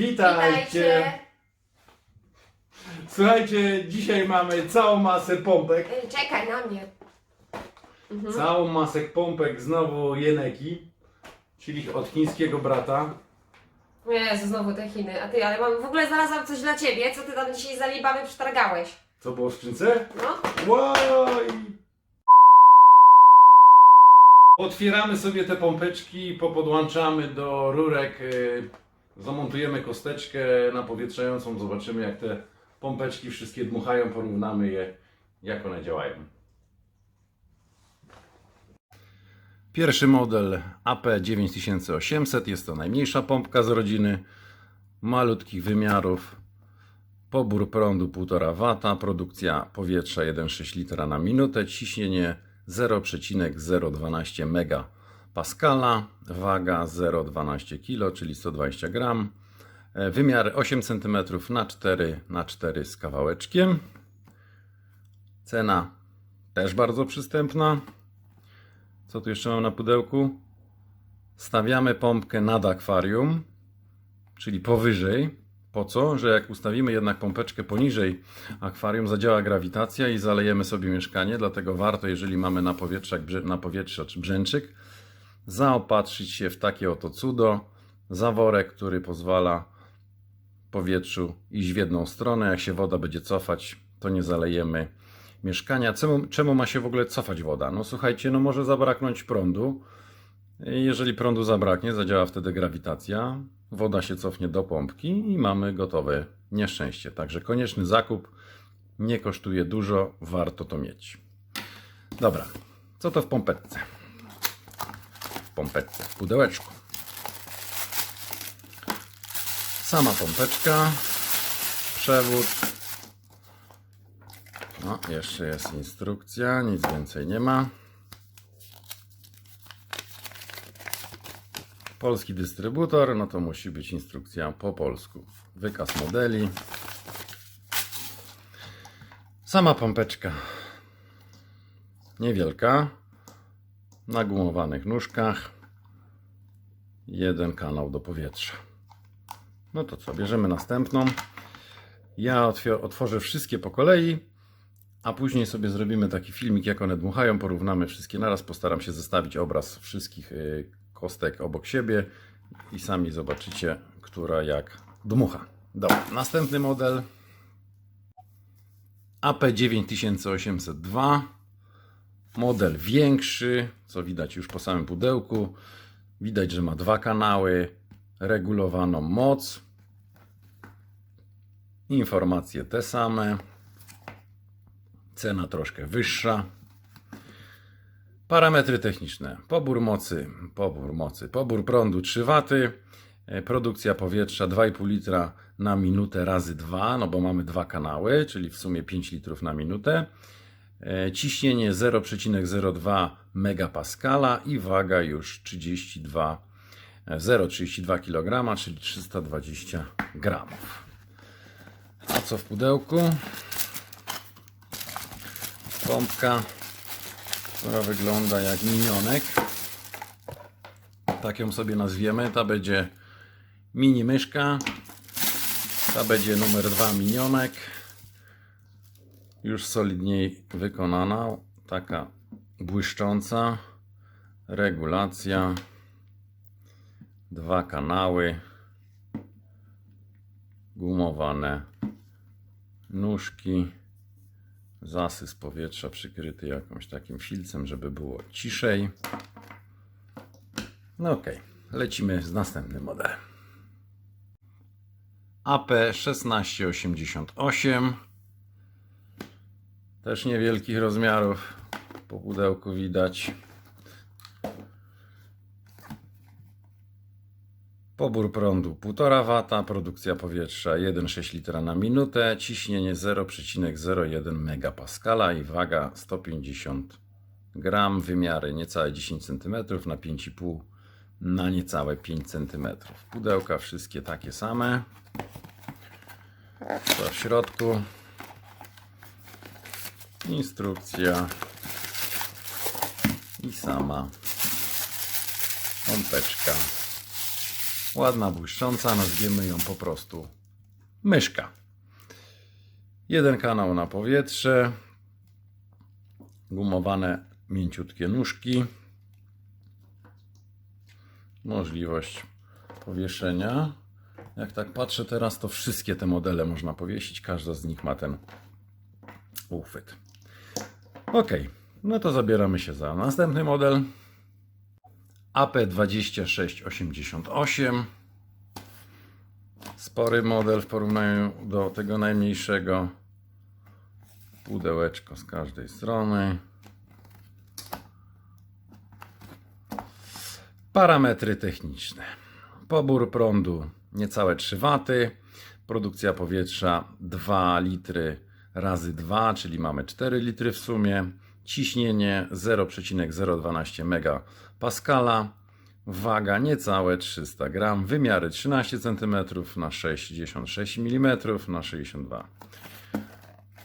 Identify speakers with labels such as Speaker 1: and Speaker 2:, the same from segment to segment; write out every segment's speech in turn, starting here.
Speaker 1: Witajcie! Słuchajcie, dzisiaj mamy całą masę pompek.
Speaker 2: Czekaj na mnie.
Speaker 1: Całą masę pompek znowu Jeneki, czyli od chińskiego brata.
Speaker 2: Jezu, znowu te Chiny. A ty, ale mam w ogóle znalazłam coś dla ciebie. Co ty tam dzisiaj za libamy przetargałeś?
Speaker 1: Co było w skrzynce?
Speaker 2: No?
Speaker 1: Łaj! Otwieramy sobie te pompeczki, popodłączamy do rurek, y, zamontujemy kosteczkę napowietrzającą, zobaczymy jak te pompeczki wszystkie dmuchają, porównamy je, jak one działają. Pierwszy model AP9800 jest to najmniejsza pompka z rodziny, malutkich wymiarów, pobór prądu 1,5 W, produkcja powietrza 1,6 litra na minutę, ciśnienie 0,012 MPa, waga 0,12 kg, czyli 120 gram, e, wymiary 8 cm na 4 na 4 z kawałeczkiem. Cena też bardzo przystępna. Co tu jeszcze mam na pudełku? Stawiamy pompkę nad akwarium, czyli powyżej. Po co? Że jak ustawimy jednak pompeczkę poniżej akwarium, zadziała grawitacja i zalejemy sobie mieszkanie. Dlatego warto, jeżeli mamy na powietrzach, na powietrzacz brzęczyk, zaopatrzyć się w takie oto cudo. Zaworek, który pozwala powietrzu iść w jedną stronę. Jak się woda będzie cofać, to nie zalejemy mieszkania. Czemu, czemu ma się w ogóle cofać woda? No słuchajcie, no może zabraknąć prądu. Jeżeli prądu zabraknie, zadziała wtedy grawitacja, woda się cofnie do pompki i mamy gotowe nieszczęście. Także konieczny zakup nie kosztuje dużo, warto to mieć. Dobra, co to w pompetce? W pompetce, w pudełeczku. Sama pompeczka, przewód. No, jeszcze jest instrukcja, nic więcej nie ma. Polski dystrybutor, no to musi być instrukcja po polsku. Wykaz modeli. Sama pompeczka niewielka, na gumowanych nóżkach. Jeden kanał do powietrza. No to co, bierzemy następną. Ja otworzę wszystkie po kolei, a później sobie zrobimy taki filmik, jak one dmuchają, porównamy wszystkie naraz. Postaram się zestawić obraz wszystkich y, kostek obok siebie i sami zobaczycie, która jak dmucha. Dobra, następny model AP9802. Model większy, co widać już po samym pudełku. Widać, że ma dwa kanały, regulowaną moc. Informacje te same. Cena troszkę wyższa. Parametry techniczne. Pobór mocy, pobór mocy, pobór prądu 3 W, e, produkcja powietrza 2,5 litra na minutę razy 2, no bo mamy dwa kanały, czyli w sumie 5 litrów na minutę. E, Ciśnienie 0,02 MPa i waga już 32 e, 0,32 kg, czyli 320 gramów. A co w pudełku? Pompka która wygląda jak minionek. Tak ją sobie nazwiemy. Ta będzie mini myszka. Ta będzie numer 2 minionek. Już solidniej wykonana. Taka błyszcząca. Regulacja. Dwa kanały. Gumowane nóżki zasys powietrza przykryty jakimś takim filcem, żeby było ciszej. No ok, lecimy z następnym modelem. AP1688 też niewielkich rozmiarów po pudełku widać. Pobór prądu 1,5 W, produkcja powietrza 1,6 litra na minutę, ciśnienie 0,01 MPa i waga 150 gram, wymiary niecałe 10 cm na 5,5 na niecałe 5 cm. Pudełka wszystkie takie same. Co w środku? Instrukcja i sama pompeczka Ładna, błyszcząca, nazwiemy ją po prostu myszka. Jeden kanał na powietrze, gumowane mięciutkie nóżki, możliwość powieszenia. Jak tak patrzę teraz, to wszystkie te modele można powiesić, każda z nich ma ten uchwyt. Ok, no to zabieramy się za następny model. AP2688. Spory model w porównaniu do tego najmniejszego. Pudełeczko z każdej strony. Parametry techniczne. Pobór prądu niecałe 3 W. Produkcja powietrza 2 litry razy 2, czyli mamy 4 litry w sumie. Ciśnienie 0,012 MPa. Waga niecałe 300 gram. Wymiary 13 cm na 66 mm na 62.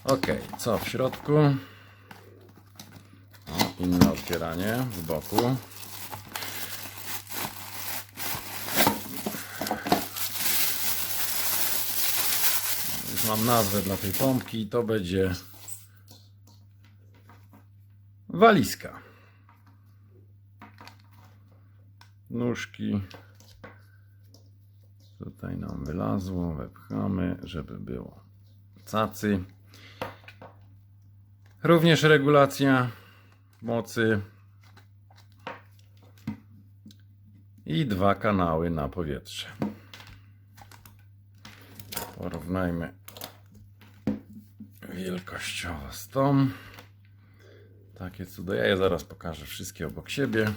Speaker 1: Ok, co w środku? O, inne otwieranie z boku. Mam nazwę dla tej pompki to będzie walizka. Nóżki tutaj nam wylazło, wepchamy, żeby było cacy. Również regulacja mocy i dwa kanały na powietrze. Porównajmy wielkościowo z tą. Takie cudo. Ja je zaraz pokażę wszystkie obok siebie.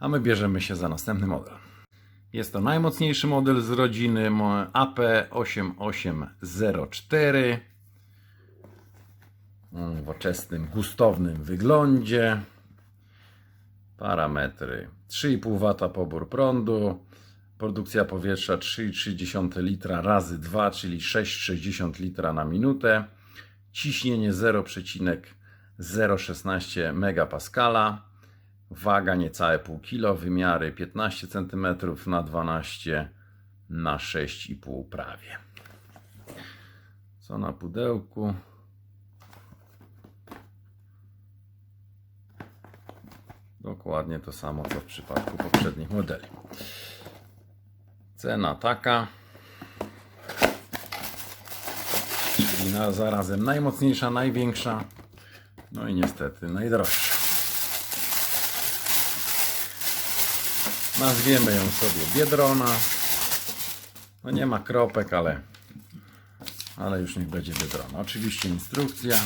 Speaker 1: A my bierzemy się za następny model. Jest to najmocniejszy model z rodziny mo- AP8804 w nowoczesnym, gustownym wyglądzie. Parametry 3,5 W pobór prądu, produkcja powietrza 3,3 litra razy 2, czyli 6,60 litra na minutę, ciśnienie 0,016 MPa, waga niecałe pół kilo, wymiary 15 cm na 12 na 6,5 prawie. Co na pudełku? Dokładnie to samo co w przypadku poprzednich modeli. Cena taka. Czyli na, zarazem najmocniejsza, największa. No i niestety najdroższa. Nazwiemy ją sobie Biedrona. No nie ma kropek, ale, ale już niech będzie Biedrona. Oczywiście instrukcja.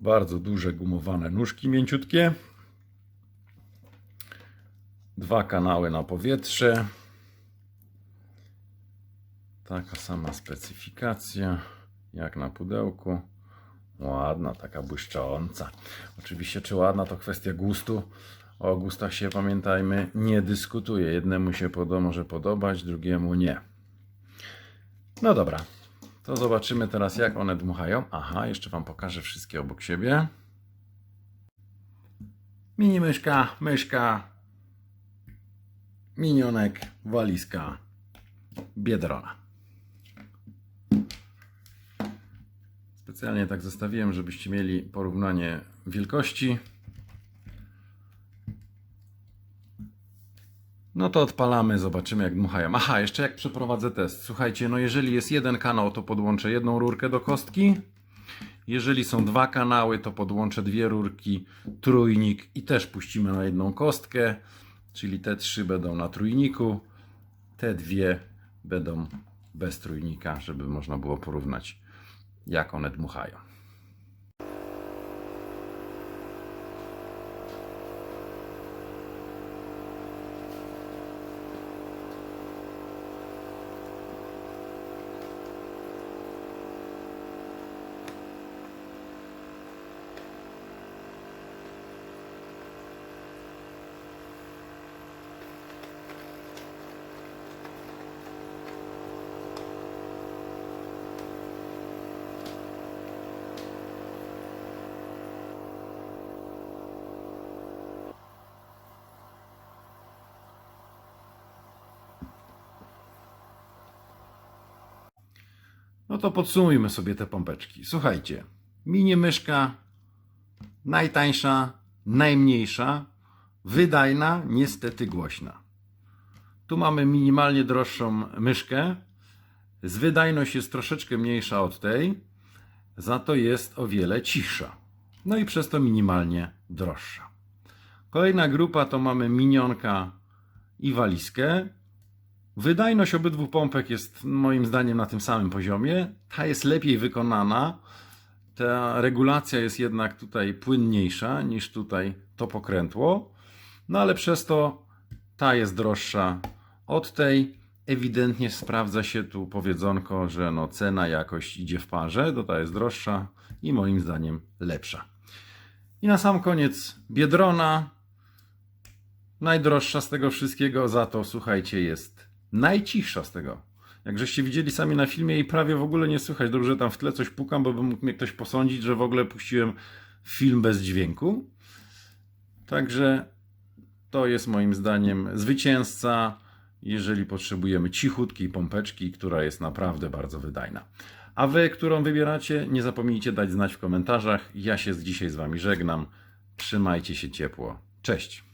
Speaker 1: Bardzo duże gumowane nóżki mięciutkie. Dwa kanały na powietrze. Taka sama specyfikacja jak na pudełku. Ładna, taka błyszcząca. Oczywiście, czy ładna to kwestia gustu. O gustach się pamiętajmy, nie dyskutuje. Jednemu się podo może podobać, drugiemu nie. No dobra, to zobaczymy teraz, jak one dmuchają. Aha, jeszcze Wam pokażę wszystkie obok siebie. Mini myszka, myszka, minionek, walizka, biedrona. Specjalnie tak zostawiłem, żebyście mieli porównanie wielkości. No to odpalamy, zobaczymy jak dmuchają. Aha, jeszcze jak przeprowadzę test. Słuchajcie, no jeżeli jest jeden kanał, to podłączę jedną rurkę do kostki. Jeżeli są dwa kanały, to podłączę dwie rurki, trójnik i też puścimy na jedną kostkę. Czyli te trzy będą na trójniku, te dwie będą bez trójnika, żeby można było porównać, jak one dmuchają. No to podsumujmy sobie te pompeczki. Słuchajcie, mini myszka najtańsza, najmniejsza, wydajna, niestety głośna. Tu mamy minimalnie droższą myszkę. Z wydajność jest troszeczkę mniejsza od tej, za to jest o wiele cichsza. No i przez to minimalnie droższa. Kolejna grupa to mamy minionka i walizkę. Wydajność obydwu pompek jest moim zdaniem na tym samym poziomie. Ta jest lepiej wykonana. Ta regulacja jest jednak tutaj płynniejsza niż tutaj to pokrętło. No ale przez to ta jest droższa od tej. Ewidentnie sprawdza się tu powiedzonko, że no cena jakość idzie w parze, to ta jest droższa i moim zdaniem lepsza. I na sam koniec Biedrona, najdroższa z tego wszystkiego, za to słuchajcie, jest najcichsza z tego. Jak żeście widzieli sami na filmie i prawie w ogóle nie słychać, dobrze tam w tle coś pukam, bo by mógł mnie ktoś posądzić, że w ogóle puściłem film bez dźwięku. Także to jest moim zdaniem zwycięzca, jeżeli potrzebujemy cichutkiej pompeczki, która jest naprawdę bardzo wydajna. A wy, którą wybieracie, nie zapomnijcie dać znać w komentarzach. Ja się dzisiaj z wami żegnam. Trzymajcie się ciepło. Cześć.